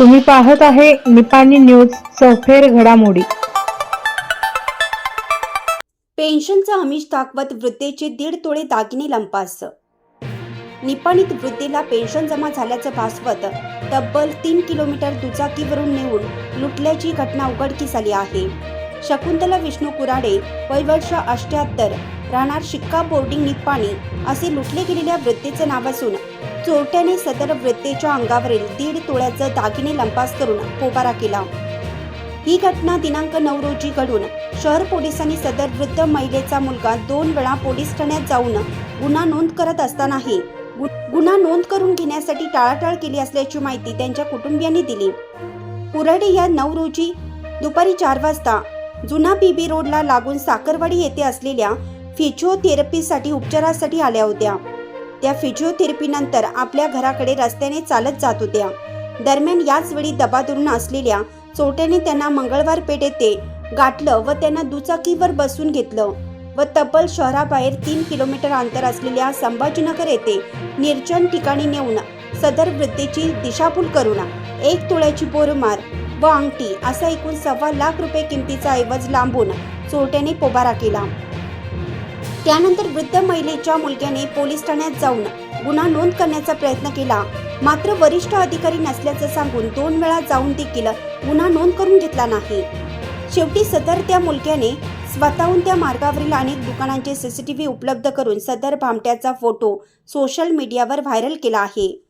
तुम्ही पाहत आहे निपाणी न्यूज चौफेर घडामोडी. पेन्शनचा आमिष दाखवत वृद्धेचे दीड तोळे दागिने लंपास. निपाणीत वृद्धेला पेन्शन जमा झाल्याचं भासवत तब्बल तीन किलोमीटर दुचाकीवरून नेऊन लुटल्याची घटना उघडकीस आली आहे. शकुंतला विष्णू कुराडे वय वर्ष अष्ट्याहत्तर राहणार शिक्का बोर्डिंग निप्पाणी असे लुटले गेलेल्या वृद्धेचं नाव असून चोरट्याने सदर वृत्तेच्या अंगावरील दीड तोळ्याचं दागिने लंपास करून पोबारा केला. ही घटना दिनांक नऊ रोजी घडून शहर पोलिसांनी सदर वृद्ध महिलेचा मुलगा दोन वेळा पोलीस ठाण्यात जाऊन गुन्हा नोंद करत असतानाही गु- गुन्हा नोंद करून घेण्यासाठी टाळाटाळ केली असल्याची माहिती त्यांच्या कुटुंबियांनी दिली. पुराडे या नऊ रोजी दुपारी चार वाजता जुना बीबी रोडला लागून साखरवाडी येथे असलेल्या फिजिओथेरपीसाठी उपचारासाठी आल्या होत्या. त्या फिजिओथेरपीनंतर आपल्या घराकडे रस्त्याने चालत जात होत्या. दरम्यान याच वेळी दबाधरून असलेल्या चोरट्याने त्यांना मंगळवार पेठ येथे गाठलं व त्यांना दुचाकीवर बसून घेतलं व तब्बल शहराबाहेर तीन किलोमीटर अंतर असलेल्या संभाजीनगर येथे निर्जन ठिकाणी नेऊन सदर वृद्धेची दिशाभूल करून एक तोळ्याची बोरमार व अंगठी असा एकूण सव्वा लाख रुपये किमतीचा ऐवज लांबून चोरट्याने पोबारा केला. त्यानंतर वृद्ध महिलेच्या मुलग्याने पोलीस ठाण्यात जाऊन गुन्हा नोंद करण्याचा प्रयत्न केला. मात्र वरिष्ठ अधिकारी नसल्याचं सांगून दोन वेळा जाऊन देखील गुन्हा नोंद करून घेतला नाही. शेवटी सदर त्या मुलग्याने स्वतःहून त्या मार्गावरील अनेक दुकानांचे सीसीटीव्ही उपलब्ध करून सदर भामट्याचा फोटो सोशल मीडियावर व्हायरल केला आहे.